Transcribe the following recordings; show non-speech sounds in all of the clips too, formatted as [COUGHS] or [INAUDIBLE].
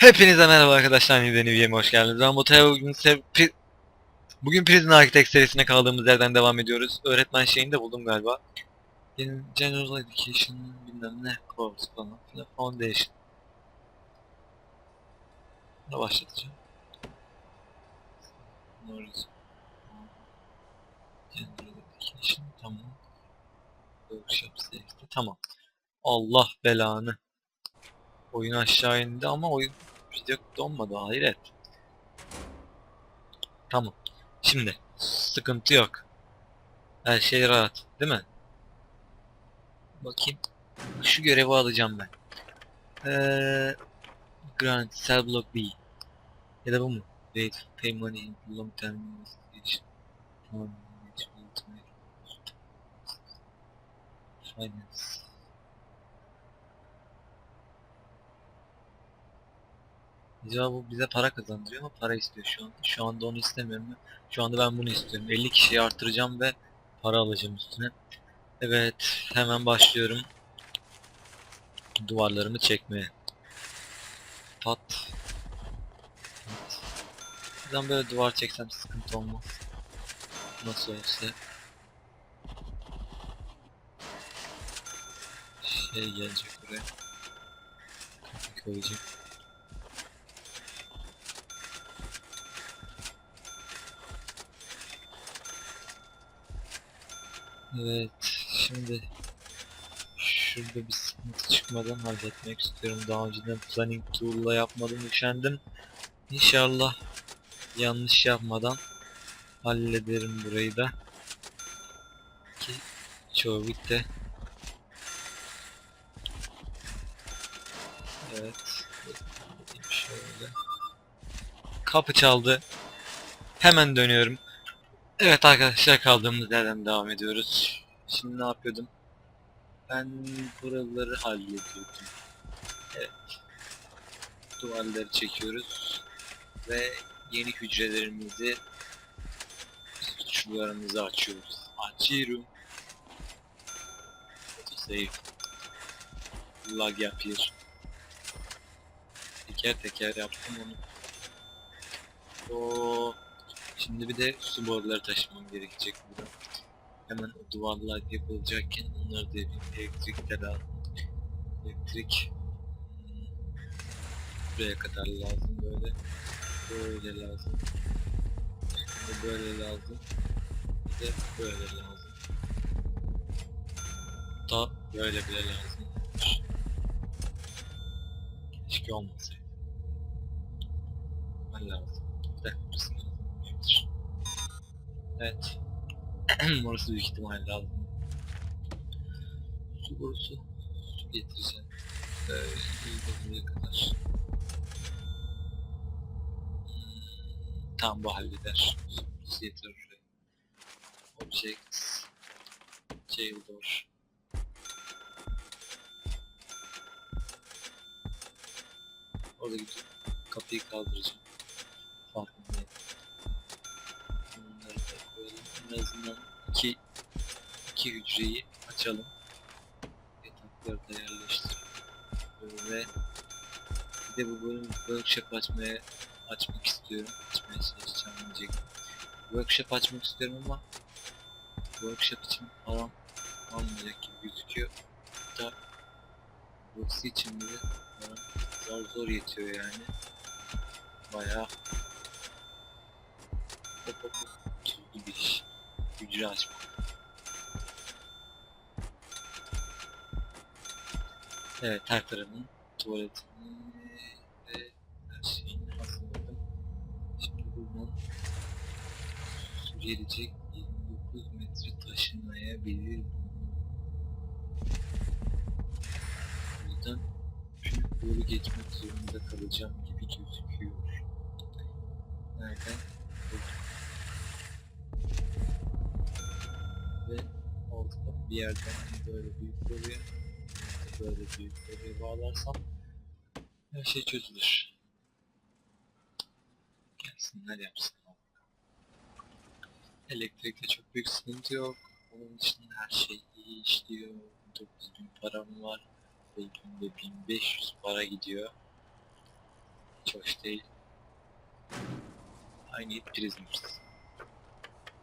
Hepinize merhaba arkadaşlar yeni videoma hoş geldiniz. Ben Botaya bugün Bugün Prison Architect serisine kaldığımız yerden devam ediyoruz. Öğretmen şeyini de buldum galiba. General Education bilmem ne course falan filan Foundation. Ne başlatacağım? General Education tamam. Workshop Safety tamam. Allah belanı. Oyun aşağı indi ama oyun video donmadı hayret. Tamam. Şimdi sıkıntı yok. Her şey rahat değil mi? Bakayım. Şu görevi alacağım ben. Ee, Grant Cell Block B. Ya da bu mu? Wait, pay money in long term investigation. Finance. Acaba bu bize para kazandırıyor ama para istiyor şu an. Şu anda onu istemiyorum. Şu anda ben bunu istiyorum. 50 kişiyi artıracağım ve para alacağım üstüne. Evet, hemen başlıyorum. Duvarlarımı çekmeye. Pat. Pat. Ben böyle duvar çeksem sıkıntı olmaz. Nasıl olsa. Şey gelecek buraya. Kapı koyacak. Evet, şimdi şurada bir sıkıntı çıkmadan halletmek istiyorum. Daha önceden planning tool'la yapmadım, üşendim. İnşallah yanlış yapmadan hallederim burayı da. Ki çoğu bitti. Evet. Şöyle. Kapı çaldı. Hemen dönüyorum. Evet arkadaşlar kaldığımız yerden devam ediyoruz. Şimdi ne yapıyordum? Ben buraları hallediyordum. Evet. Duvarları çekiyoruz. Ve yeni hücrelerimizi suçlularımızı açıyoruz. Açıyorum. Save. Lag yapıyor. Teker teker yaptım onu. Oo. Şimdi bir de su boruları taşımam gerekecek burada. Hemen duvarlar yapılacakken onları da yapayım. Elektrik de lazım. Elektrik buraya kadar lazım böyle. Böyle lazım. Şimdi böyle lazım. Bir de böyle lazım. Da böyle bile lazım. Keşke olmasaydı. Ben lazım. Bir dakika. Evet. [CLEARS THROAT] Orası büyük ihtimal lazım. Su borusu. Su getireceğim. Böyle buraya kadar. Tamam bu halleder. Su getirir oraya. Objects. Jail door. Orada gidip kapıyı kaldıracağım. Farkındayım. En azından iki, iki hücreyi açalım. Yatakları da yerleştirelim. Ve bir de bu bölüm workshop açmaya açmak istiyorum. Açmaya çalışacağım diyecektim. Workshop açmak istiyorum ama workshop için param almayacak gibi gözüküyor. Hatta burası için bile param zor zor yetiyor yani. Bayağı hop hop hop. Açmak. Evet her tarafın tuvaletini ve her şeyini. Şimdi buradan su gelecek 29 metre taşınmayabilir bu. Yüzden şu yolu geçmek zorunda kalacağım gibi gözüküyor. Nereden? Bir yerden böyle büyük oraya böyle büyük oraya bağlarsam her şey çözülür. Gelsinler yapsınlar. Elektrikte çok büyük sıkıntı yok. Onun dışında her şey iyi işliyor. 9000 param var. Ve günde 1500 para gidiyor. Hiç hoş değil. Need prisoners.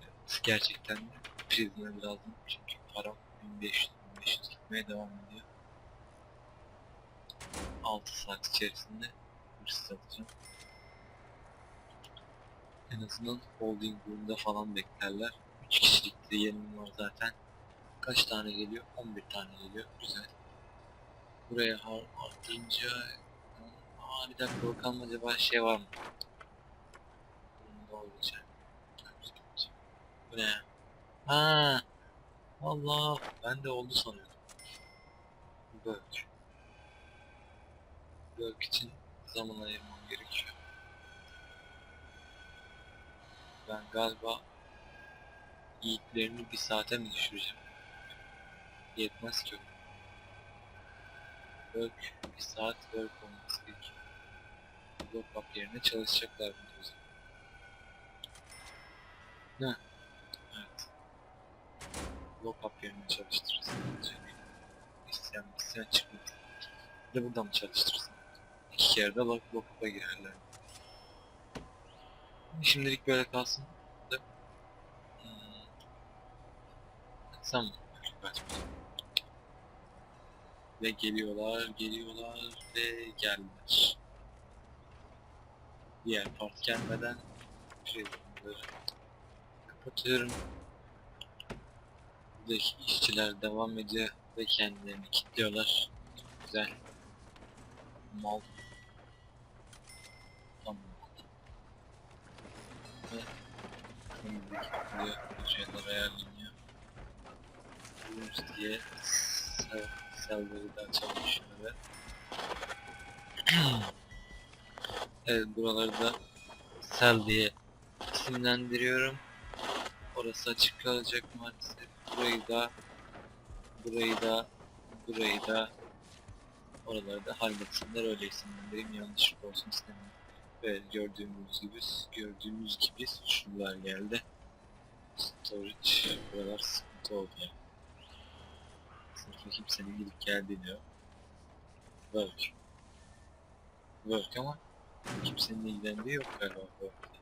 Evet, gerçekten prisoner lazım çünkü param 1500 1500 gitmeye devam ediyor. 6 saat içerisinde hırsız atacağım. En azından holding room'da falan beklerler. 3 kişilik de yerim var zaten. Kaç tane geliyor? 11 tane geliyor. Güzel. Buraya har arttırınca... Aa bir dakika bakalım acaba şey var mı? Ne olacak? Bu ne? Ha, Allah ben de oldu sanıyordum. Work. Work için zaman ayırmam gerekiyor. Ben galiba yiğitlerini bir saate mi düşüreceğim? Yetmez ki. Work, bir saat work olması gerekiyor. Up yerine çalışacaklar burada o zaman. Ne? Evet. Lock up yerine çalıştırırız. İsteyen isteyen çıkmaz. Bir de buradan mı çalıştırırsın? İki kere lock, lock up'a girerler. Şimdilik böyle kalsın. Mı? Açmayacağım. Ve geliyorlar, geliyorlar ve geldiler. Diğer part gelmeden Prison'ları kapatıyorum. Buradaki işçiler devam ediyor ve kendilerini kilitliyorlar. Güzel. Mal. Tamam. Ve. Şeyler ayarlanıyor. Blues diye sel, selleri de açalım şöyle. [CLEARS THROAT] evet buraları da sel diye isimlendiriyorum. Orası açık kalacak maalesef. Burayı da burayı da burayı da oraları da halletsinler öyle isimlendireyim yanlışlık olsun istemiyorum. Ve gördüğümüz gibi gördüğümüz gibi suçlular geldi. Storage buralar sıkıntı oldu ya. Sınıfa kimsenin gidip geldiği diyor. Work. Work ama kimsenin ilgilendiği yok galiba work'ta.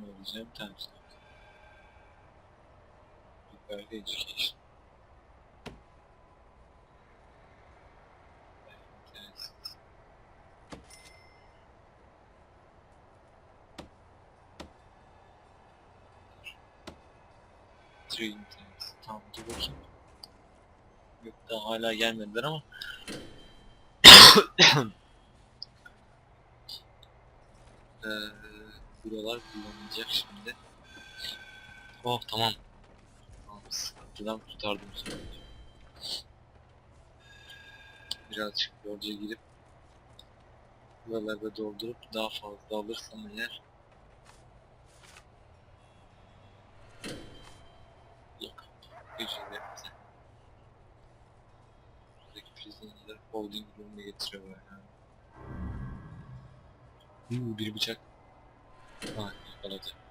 Ne olacağım ters. Yukarıda education. Tanks. Tamam dur bakayım. Yok daha hala gelmediler ama. Eee [COUGHS] buralar kullanılacak şimdi. Oh tamam. Sıkıntıdan kurtardım sonunda. Birazcık borca girip buralarda doldurup daha fazla alırsam eğer Yok. Ücretlerimize. Buradaki prisoner'ları holding room'a getiriyorlar yani. Huu bir bıçak. Ha yakaladı.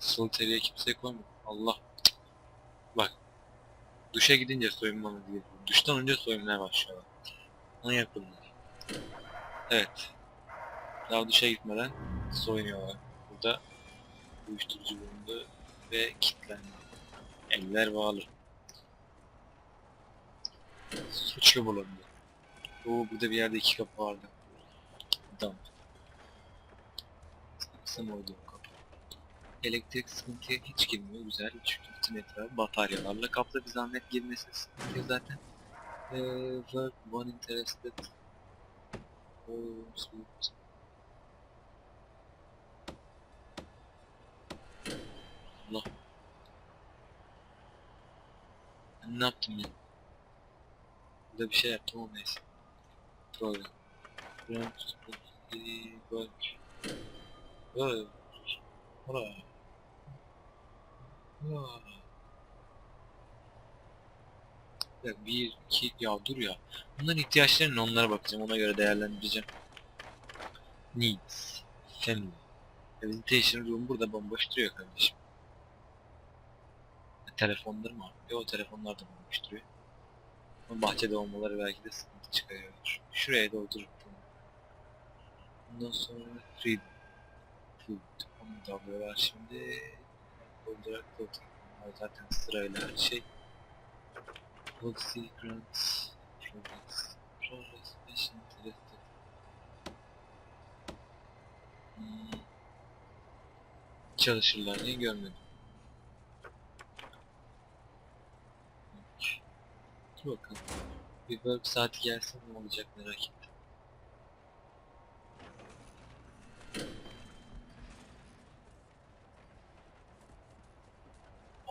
Kim? Solitaire'ye kimseye koymuyor. Allah. Bak. Duşa gidince soyunmamız gerekiyor. Duştan önce soyunmaya başlıyorlar. Manyak bunlar. Evet. Daha duşa gitmeden soyunuyorlar. Burada uyuşturucu bulundu ve kilitlendi. Eller bağlı. Suçlu bulundu. Oo burada bir yerde iki kapı vardı. Adam. Kısım oldu o kapı. Elektrik sıkıntıya hiç girmiyor. Güzel. Çünkü bütün etrafı bataryalarla kaplı bir zahmet girmesi sıkıntı zaten. Eee work one interested. Oh, sweet. Allah. Ben ne yaptım ya? Burada bir şey yaptım ama neyse. Problem. Work. Work. Work. Ya bir, iki, ya dur ya. Bunların ihtiyaçları ne onlara bakacağım, ona göre değerlendireceğim. Needs. Family. Presentation room burada bomboş duruyor kardeşim. E, telefonlar mı? Yok telefonlar da bomboş duruyor. Ama bahçede olmaları belki de sıkıntı çıkarıyor. Şuraya doldurup bunu. Ondan sonra. Food. Da alıyorlar şimdi. Doldurarak. Bunlar zaten sırayla her şey. Policy Grants. Progress. Progress. Beş Interested. Çalışırlar diye görmedim. Dur bakalım. Bir work saati gelsin ne olacak merak ettim.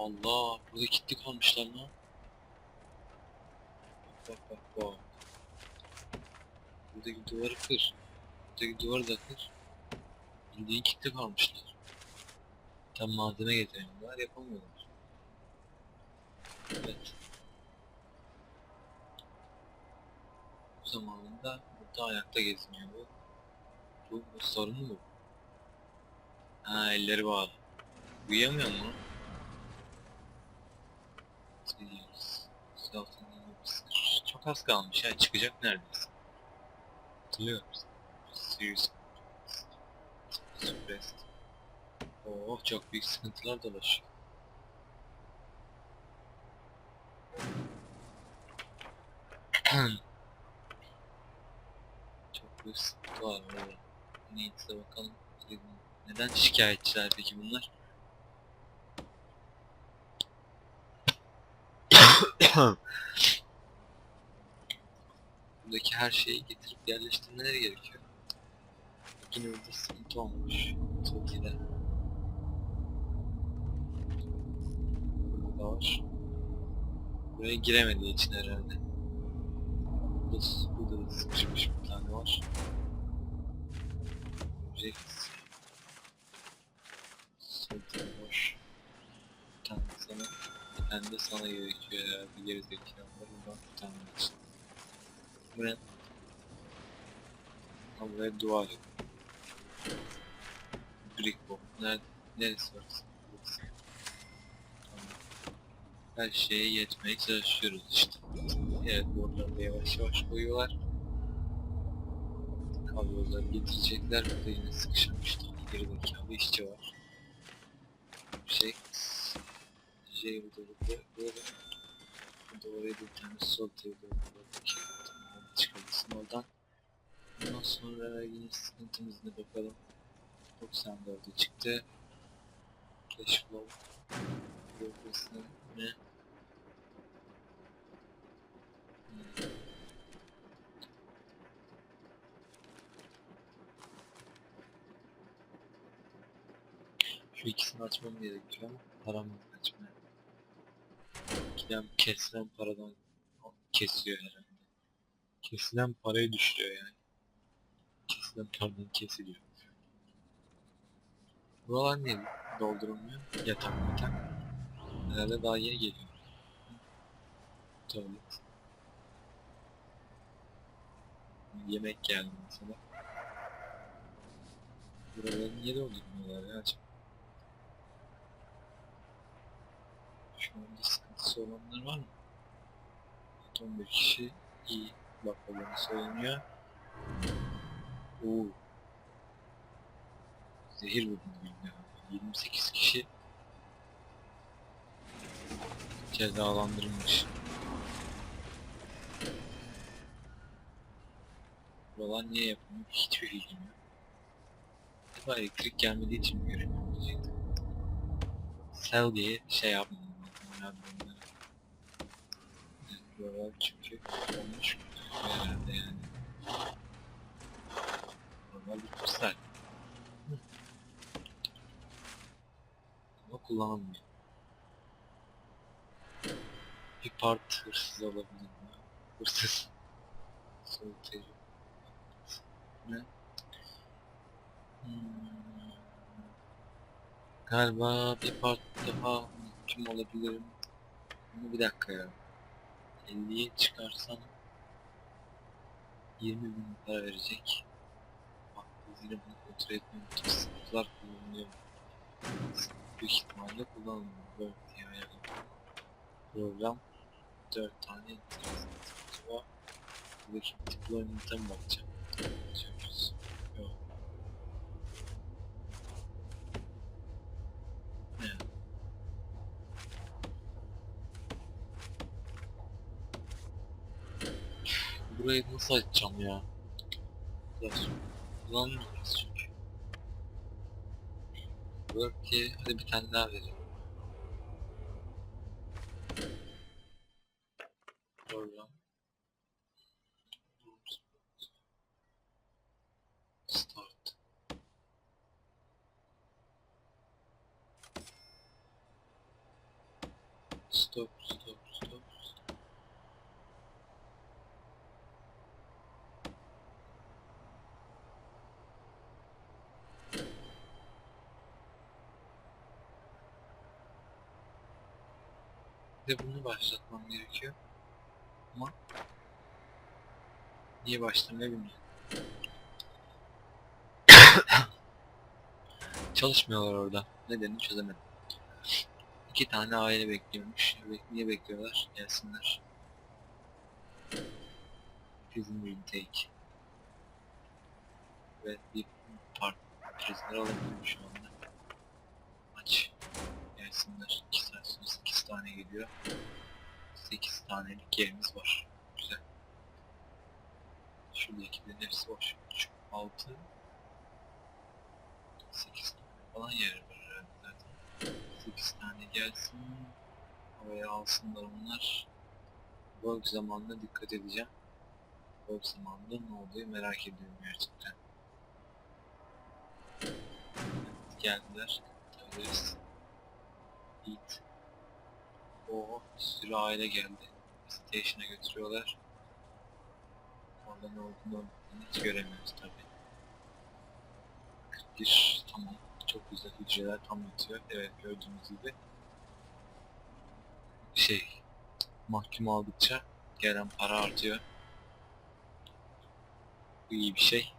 Allah burada kilitli kalmışlar lan. Bak bak bak bak. Buradaki duvarı kır. Buradaki duvarı da kır. Bildiğin kilitli kalmışlar. Tam malzeme getiremiyorlar yapamıyorlar. Evet. Bu zamanında burada ayakta geziniyor bu. Bu, bu sorun mu? Ha elleri bağlı. Uyuyamıyor mu? Az kalmış ya çıkacak neredeyse. Hatırlıyor musun? Suppressed. Oh çok büyük sıkıntılar dolaşıyor. çok büyük sıkıntı var orada. Neyse bakalım. Neden şikayetçiler peki bunlar? Buradaki her şeyi getirip yerleştirmeleri gerekiyor. Yine burada sıkıntı olmuş. Türkiye'de. Burada var. Buraya giremediği için herhalde. Burada, da sıkışmış bir tane var. Reject. Sorting boş. Bir tane sana, bir tane de sana gerekiyor herhalde. Buradan bir tane için. Buraya Ha buraya duvar yok. Brick bu. Nerede? Neresi. Tamam. Her şeye yetmeye çalışıyoruz işte. Evet buraları da yavaş yavaş koyuyorlar. Kabloları getirecekler. Burada yine sıkışmış tane gerizekalı işçi var. Şey. Şey burada burada böyle. Burada oraya bir tane sol table var. Çıkabilirsin oradan. Ondan sonra yine sıkıntımız ne bakalım. 94'e çıktı. Cash flow. Progress'ine ne? Şu ikisini açmam gerekiyor param yok açmaya. Giden kesilen paradan kesiyor herhalde. Kesilen parayı düşürüyor yani. Kesilen paradan kesiliyor. Buralar niye doldurulmuyor? Yatak yatak. Herhalde daha yeni geliyor. Tuvalet. Yemek geldi mesela. Buraları niye doldurmuyorlar ya acaba? Şu anda sıkıntısı olanlar var mı? 11 kişi iyi bakmalarını söyleniyor. Oo. Zehir vurdu bilmiyorum. 28 kişi cezalandırılmış. Buralar niye yapılmıyor hiçbir bilgim yok. Acaba elektrik gelmediği için mi göremiyorum. Sell diye şey yapmam lazım ya bunları. Evet, Buralar çünkü olmuş herhalde yani. Buralar bitmişler. Ama kullanılmıyor. Bir part hırsız olabilir mi? Hırsız. Soğutucu. Ne? Hmm. Galiba bir part daha kim olabilirim? Ama bir dakika ya. 50'ye çıkarsam 20 bin para verecek. Bak biz yine bunu kontrol etmiyor. Tüm sıkıntılar kullanılıyor. Büyük ihtimalle kullanılmıyor. Böyle diye ayarladım. Program 4 tane enteresan var. Buradaki deployment'a mı bakacağım? Bakıyoruz. Yok. Ne? Burayı nasıl açacağım ya? Biraz kullanmıyoruz çünkü. Diye hadi bir tane daha verelim. Program. Start. Stop, stop. stop. Bir de bunu başlatmam gerekiyor. Ama niye başlamıyor bilmiyorum. [COUGHS] Çalışmıyorlar orada. Nedenini çözemedim. İki tane aile bekliyormuş. Bek niye bekliyorlar? Gelsinler. Prison intake. Ve bir part prisoner alabilirim şu anda. Aç. Gelsinler. 2 saat sonra 8 tane geliyor. 8 tanelik yerimiz var. Güzel. Şuradakilerin hepsi boş. 3, 6, 8 tane falan yer var zaten. 8 tane gelsin. Havaya alsınlar onlar. Work zamanına dikkat edeceğim. Work zamanında ne oluyor merak ediyorum gerçekten. Evet, geldiler. Terörist. Eat. O bir sürü aile geldi. Station'a götürüyorlar. Orada ne olduğunu hiç göremiyoruz tabi. 41 tamam. Çok güzel hücreler tam yatıyor. Evet gördüğünüz gibi. Şey mahkum aldıkça gelen para artıyor. Bu iyi bir şey.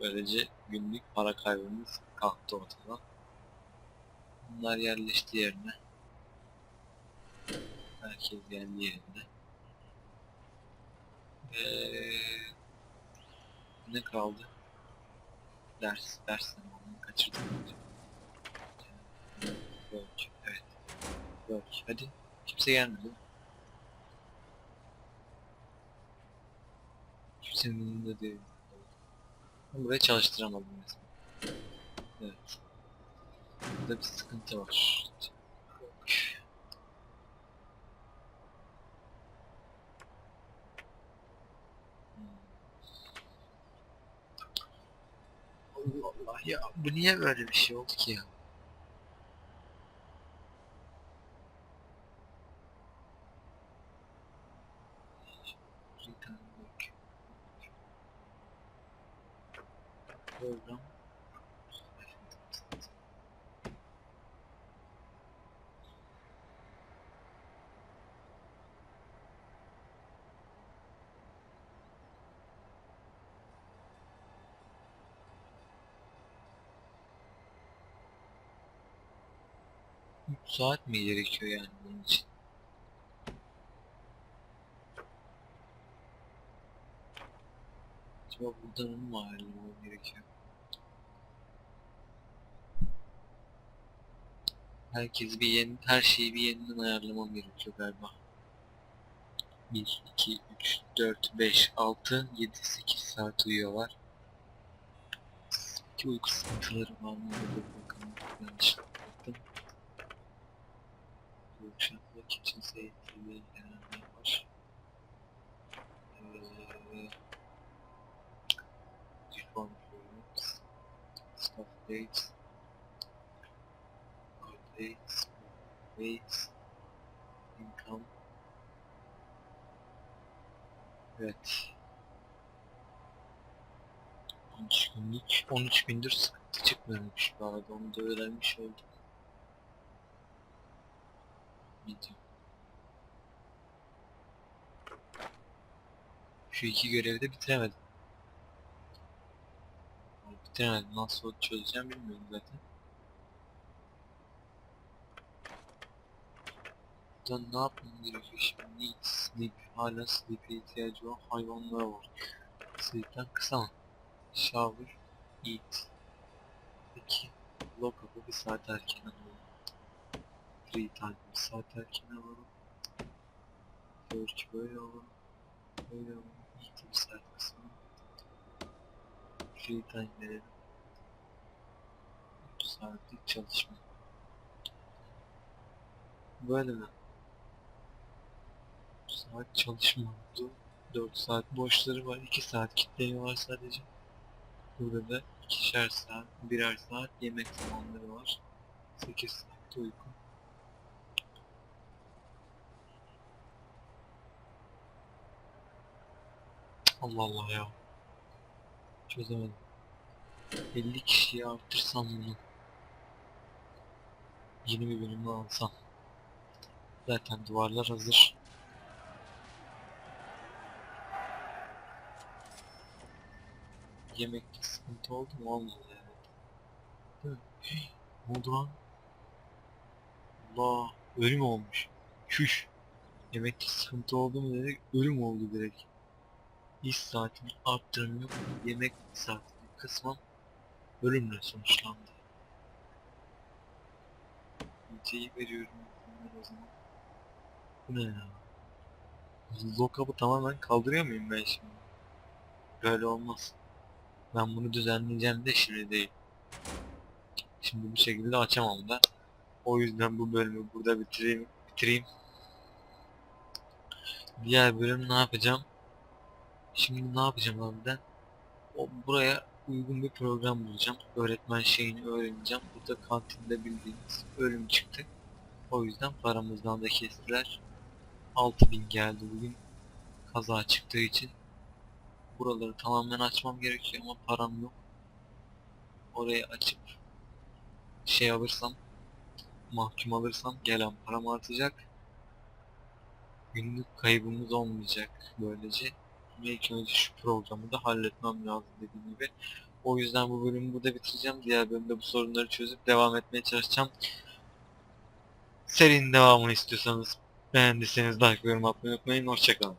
Böylece günlük para kaybımız kalktı ortadan. Bunlar yerleşti yerine. Herkes geldi yerine. Eee ne kaldı? Ders, ders zamanını kaçırdım. Work, evet. Work, hadi. Kimse gelmedi. Kimsenin önünde değil. Ben burayı çalıştıramadım mesela. Evet. Burada bir sıkıntı var. Work. Allah Allah ya bu niye böyle bir şey oldu ki ya? Program. Saat mi gerekiyor yani bunun için? Acaba buradan onu mu ayarlamam gerekiyor? Herkes bir yeni, her şeyi bir yeniden ayarlamam gerekiyor galiba. 1, 2, 3, 4, 5, 6, 7, 8 saat uyuyorlar. Peki uyku sıkıntıları var mı? Bakalım. Yanlışlıkla genelde var. Eee... Reform programs. Staff dates. Dates. Income. Evet. 13 günlük, 13 gündür sıkıntı çıkmıyormuş bu arada onu da öğrenmiş olduk. Video. Şu iki görevi de bitiremedim. Bitiremedim. Nasıl çözeceğim bilmiyorum zaten. Buradan ne yapmam gerekiyor şimdi? Need, sleep. Hala sleep'e ihtiyacı olan hayvanlar var. Sleep'ten kısa mı? Shower, eat. Peki, lock up'ı bir saat erken alalım. Free time bir saat erken alalım. Work böyle alalım. Böyle alalım. Kısalım. Free time verelim. 3 saatlik çalışma. Böyle mi? 3 saat çalışma oldu. 4 saat boşları var. 2 saat kitleri var sadece. Burada da ikişer saat, birer saat yemek zamanları var. 8 saat uyku. Allah Allah ya. Çözemedim. 50 kişiyi artırsam bunu. Yeni bir bölümü alsam. Zaten duvarlar hazır. Yemekte sıkıntı oldu mu? Olmadı yani. Hey, ne? Allah, ölüm olmuş. Şuş. Yemekte sıkıntı oldu mu dedik, ölüm oldu direkt. İş saatini arttırım yok, yemek saatini kısmam ölümle sonuçlandı. Geceyi veriyorum o zaman. Bu ne ya? Lockup'ı tamamen kaldırıyor muyum ben şimdi? Böyle olmaz. Ben bunu düzenleyeceğim de şimdi değil. Şimdi bu şekilde açamam da. O yüzden bu bölümü burada bitireyim. bitireyim. Diğer bölüm ne yapacağım? Şimdi ne yapacağım abi ben? O, buraya uygun bir program bulacağım. Öğretmen şeyini öğreneceğim. Burada kantinde bildiğiniz bölüm çıktı. O yüzden paramızdan da kestiler. 6000 geldi bugün. Kaza çıktığı için. Buraları tamamen açmam gerekiyor ama param yok. Orayı açıp şey alırsam mahkum alırsam gelen param artacak. Günlük kaybımız olmayacak böylece. İlk önce şu programı da halletmem lazım dediğim gibi. O yüzden bu bölümü burada bitireceğim. Diğer bölümde bu sorunları çözüp devam etmeye çalışacağım. Serinin devamını istiyorsanız beğendiyseniz like ve yorum atmayı unutmayın. Hoşçakalın.